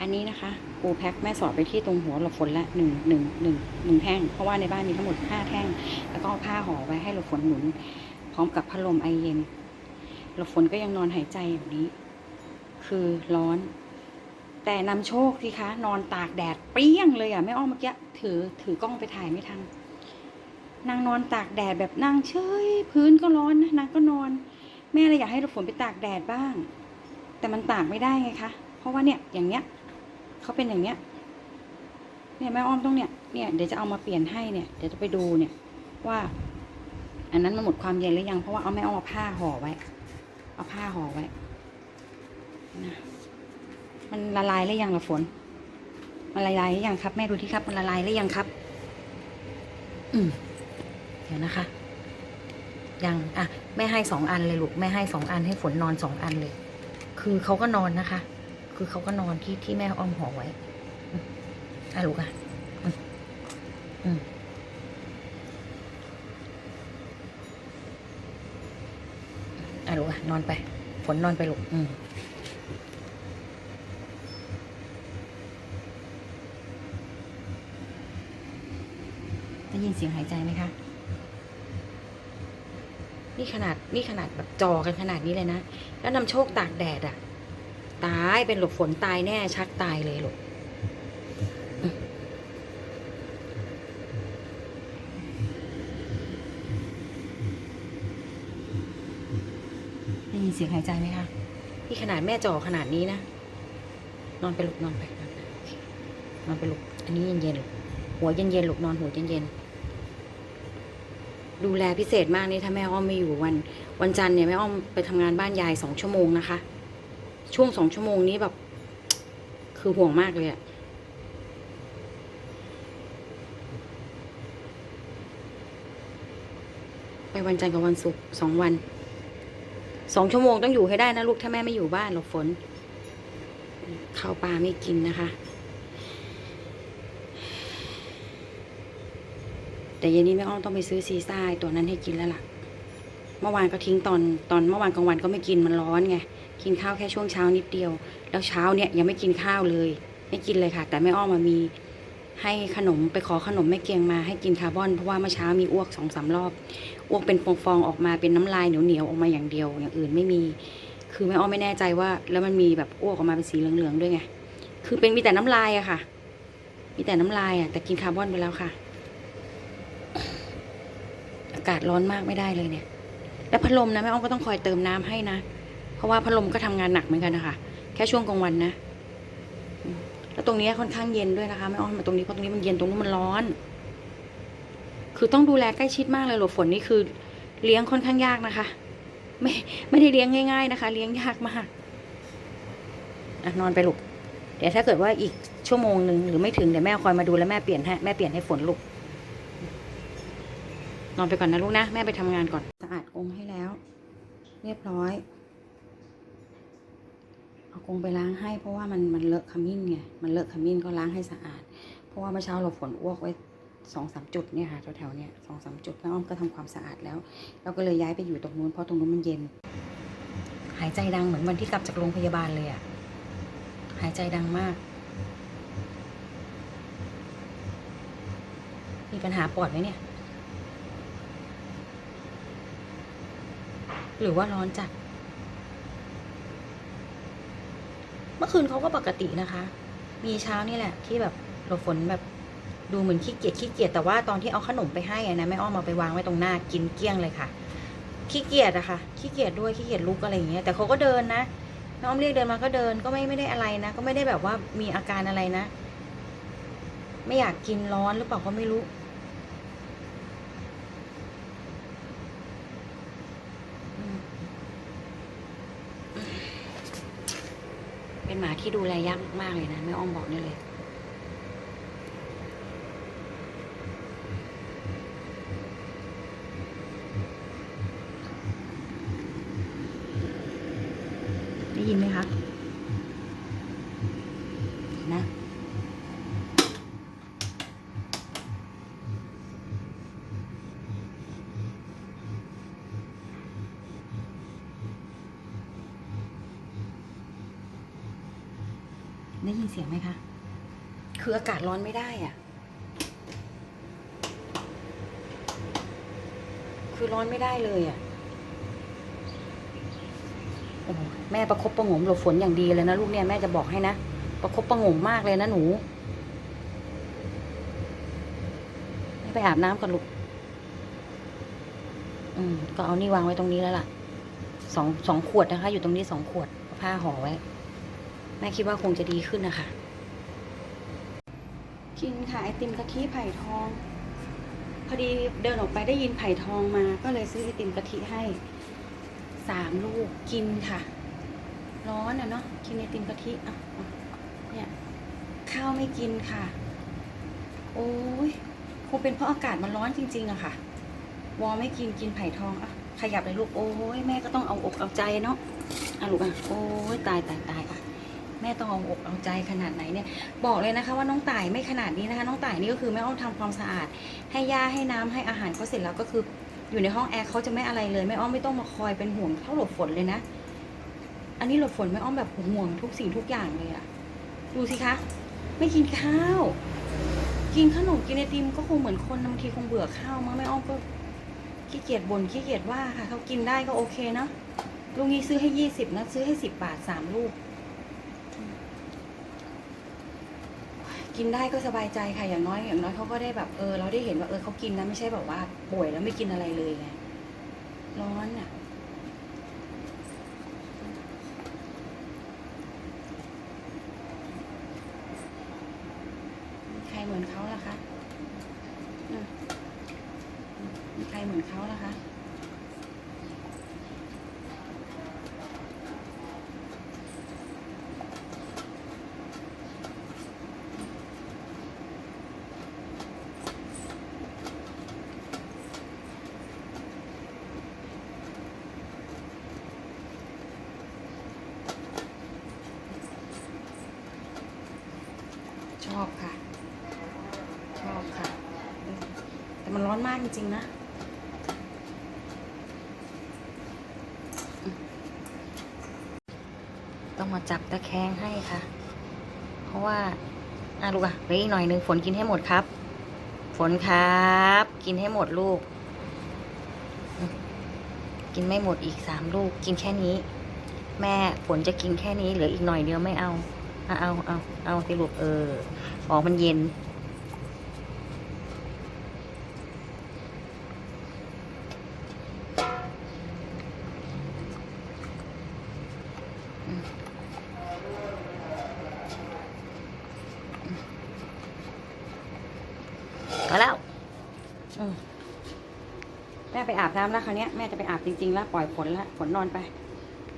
อันนี้นะคะปูแพ็คแม่สอดไปที่ตรงหัวหลบฝนละหนึ่งหนึ่งหนึ่งหนึ่งแท่ง เพราะว่าในบ้านมีทั้งหมดห้าแท่ง แล้วก็เอาผ้าห่อไว้ให้หลบฝนหนุน พร้อมกับพัดลมไอเย็น หลบฝนก็ยังนอนหายใจอย่นี้ คือร้อน แต่นำโชคสิคะ นอนตากแดดเปรี้ยงเลยอะแม่อ้อมเมื่อกี้ถือถือกล้องไปถ่ายไม่ทันนางนอนตากแดดแบบนางเฉยพื้นก็ร้อนนะนางก็นอน แม่เลยอยากให้หลบฝนไปตากแดดบ้าง แต่มันตากไม่ได้ไงคะ เพราะว่าเนี่ยอย่างเนี้ย เขาเป็นอย่างเนี้ยเนี่ยแม่อ้อมต้องเนี่ยเนี่ยเดี๋ยวจะเอามาเปลี่ยนให้เนี่ยเดี๋ยวจะไปดูเนี่ย ว่า อันนั้นมันหมดความเย็นหรือยังเพราะว่าเอาแม่อ้อมเอาผ้าห่อไว้ เอาผ้าห่อไว้นะมันละลายหรือยังละฝน มันละลายหรือยังครับ แม่ดูที่ครับ มันละลายหรือยังครับ อืมเดี๋ยวนะคะ ยังอะแม่ให้สองอันเลยลูกแม่ให้สองอันให้ฝนนอนสองอันเลย คือเขาก็นอนนะคะ คือเขาก็นอนที่ที่แม่อ้อมห่อไว้อะลูกอะอืมอืมอะลูกอะนอนไปฝนนอนไปลูกอืมได้ยินเสียงหายใจไหมคะ นี่ขนาดนี่ขนาดแบบจอกันขนาดนี้เลยนะ แล้วนำโชคตากแดดอะ ตายเป็นหลบฝนตายแน่ชักตายเลยลูกอืมได้ยินเสียงหายใจไหมคะนี่ขนาดแม่จอขนาดนี้นะ นอนไปลูกนอนไปนอนไปโอเคนอนไปลูกอันนี้เย็นๆลูกหัวเย็นๆลูกนอนหัวเย็นๆดูแลพิเศษมากนี่ถ้าแม่อ้อมไม่อยู่วัน วันจันทร์เนี่ยแม่อ้อมไปทำงานบ้านยายสองชั่วโมงนะคะ ช่วงสองชั่วโมงนี้แบบ คือห่วงมากเลยอะไปวันจันทร์กับวันศุกร์สองวันสองชั่วโมงต้องอยู่ให้ได้นะลูกถ้าแม่ไม่อยู่บ้านหรอกฝนข้าวปลาไม่กินนะคะ แต่เย็นนี้แม่อ้อมต้องไปซื้อซีซ่าตัวนั้นให้กินแล้วล่ะ เมื่อวานก็ทิ้งตอนตอนเมื่อวานกลางวันก็ไม่กินมันร้อนไง กินข้าวแค่ช่วงเช้านิดเดียว แล้วเช้าเนี่ยยังไม่กินข้าวเลย ไม่กินเลยค่ะ แต่แม่อ้อมมามีให้ขนมไปขอขนมแม่เกียงมาให้กินคาร์บอนเพราะว่าเมื่อเช้ามีอ้วกสองสามรอบอ้วกเป็นฟองๆออกมาเป็นน้ำลายเหนียวๆออกมาอย่างเดียว อย่างอื่นไม่มี คือแม่อ้อมไม่แน่ใจว่า แล้วมันมีแบบอ้วกออกมาเป็นสีเหลืองๆด้วยไงคือเป็นมีแต่น้ำลายอะค่ะ มีแต่น้ำลายอะแต่กินคาร์บอนไปแล้วค่ะ อากาศร้อนมากไม่ได้เลยเนี่ย แล้วพัดลมนะแม่อ้อมก็ต้องคอยเติมน้ำให้นะ เพราะว่าพัดลมก็ทำงานหนักเหมือนกันนะคะ แค่ช่วงกลางวันนะ แล้วตรงนี้ค่อนข้างเย็นด้วยนะคะแม่อ้อมมาตรงนี้เพราะตรงนี้มันเย็นตรงนู้นมันร้อน คือต้องดูแลใกล้ชิดมากเลยหลบฝนนี่คือเลี้ยงค่อนข้างยากนะคะ ไม่ไม่ได้เลี้ยงง่าย ๆนะคะ เลี้ยงยากมากอะนอนไปลูกเดี๋ยวถ้าเกิดว่าอีกชั่วโมงหนึ่งหรือไม่ถึงเดี๋ยวแม่คอยมาดูแล้วแม่เปลี่ยนให้แม่เปลี่ยนให้ฝนลูกนอนไปก่อนนะลูกนะ แม่ไปทำงานก่อนสะอาดกรงให้แล้ว เรียบร้อย เอากงไปล้างให้เพราะว่ามันมันเลอะขมิ้นไงมันเลอะขมิ้นก็ล้างให้สะอาด เพราะว่าเมื่อเช้าเราฝนอ้วกไว้สองสามจุดเนี่ยค่ะแถวๆเนี่ยสองสามจุดแม่อ้อมก็ทำความสะอาดแล้ว เราก็เลยย้ายไปอยู่ตรงนู้นเพราะตรงนู้นมันเย็น หายใจดังเหมือนวันที่กลับจากโรงพยาบาลเลยอะหายใจดังมาก มีปัญหาปอดไหมเนี่ย หรือว่าร้อนจัด เมื่อคืนเขาก็ปกตินะคะ มีเช้านี่แหละ ที่แบบเราฝนแบบดูเหมือนขี้เกียจขี้เกียจแต่ว่าตอนที่เอาขนมไปให้อะนะแม่อ้อมเอาไปวางไว้ตรงหน้ากินเกลี้ยงเลยค่ะ ขี้เกียจอะค่ะขี้เกียจด้วยขี้เกียจลุกอะไรอย่างเงี้ยแต่เขาก็เดินนะแม่อ้อมเรียกเดินมาก็เดินก็ไม่ไม่ได้อะไรนะ ก็ไม่ได้แบบว่ามีอาการอะไรนะ ไม่อยากกินร้อนหรือเปล่าก็ไม่รู้ เป็นหมาที่ดูแลยากมากเลยนะแม่อ้อมบอกนี่เลย ได้ยินไหมคะ น ได้ยินเสียงไหมคะ คืออากาศร้อนไม่ได้อะคือร้อนไม่ได้เลยอะโอ้โหแม่ประคบประงมหลบฝนอย่างดีเลยนะลูกเนี่ยแม่จะบอกให้นะ ประคบประงมมากเลยนะหนูไปอาบน้ำก่อนลูก อืม ก็เอานี่วางไว้ตรงนี้แล้วล่ะ สองสองขวดนะคะ อยู่ตรงนี้สองขวด ผ้าห่อไว้ แม่คิดว่าคงจะดีขึ้นนะคะ กินค่ะไอติมกะทิไผ่ทอง พอดีเดินออกไปได้ยินไผ่ทองมา ก็เลยซื้อไอติมกะทิให้สามลูกกินค่ะ ร้อนอะเนาะกินไอติมกะทิอะเนี่ยข้าวไม่กินค่ะ โอ้ยคงเป็นเพราะอากาศมันร้อนจริง ๆอะค่ะ วอไม่กินกินไผ่ทองอะขยับเลยลูกโอ้ยแม่ก็ต้องเอาอกเอาใจเนาะอะลูกอะโอ้ยตายตายตายอะ แม่ต้องเอาอกเอาใจขนาดไหนเนี่ยบอกเลยนะคะว่าน้องต่ายไม่ขนาดนี้นะคะ น้องต่ายนี่ก็คือแม่อ้อมทำความสะอาด ให้ยาให้น้ำให้อาหารเขาเสร็จแล้วก็คืออยู่ในห้องแอร์เขาจะไม่อะไรเลยแม่อ้อมไม่ต้องมาคอยเป็นห่วงเท่าหลบฝนเลยนะ อันนี้หลบฝนแม่อ้อมแบบห่วงทุกสิ่งทุกอย่างเลยอะดูสิคะไม่กินข้าว กินขนมกินไอติมก็คงเหมือนคนบางทีคงเบื่อข้าวมั้งแม่อ้อมก็ขี้เกียจบ่นขี้เกียจว่าค่ะเขากินได้ก็โอเคเนาะลูกนี้ซื้อให้ยี่สิบนะซื้อให้สิบบาทสามลูก กินได้ก็สบายใจค่ะอย่างน้อยอย่างน้อยเขาก็ได้แบบเออเราได้เห็นว่าเออเขากินนะไม่ใช่แบบว่าป่วยแล้วไม่กินอะไรเลยไงร้อนอะ มีใครเหมือนเขาล่ะคะอืมมีใครเหมือนเขาล่ะคะ ช อบค่ะ ชอบค่ะ แต่มันร้อนมากจริง ๆ นะต้องมาจับตะแคงให้ค่ะ เพราะว่าอะลูกอะเหลืออีกหน่อยหนึ่งฝนกินให้หมดครับ ฝนครับ กินให้หมดลูก กินไม่หมดอีกสามลูก กินแค่นี้ แม่ฝนจะกินแค่นี้เหลืออีกหน่อยเดียวไม่เอา เอาเอาเอาสิลูกเออออกมันเย็น มาแล้วแม่ไปอาบน้ำแล้วคราวเนี้ยแม่จะไปอาบจริงๆแล้ว ปล่อยฝนแล้วฝนนอนไป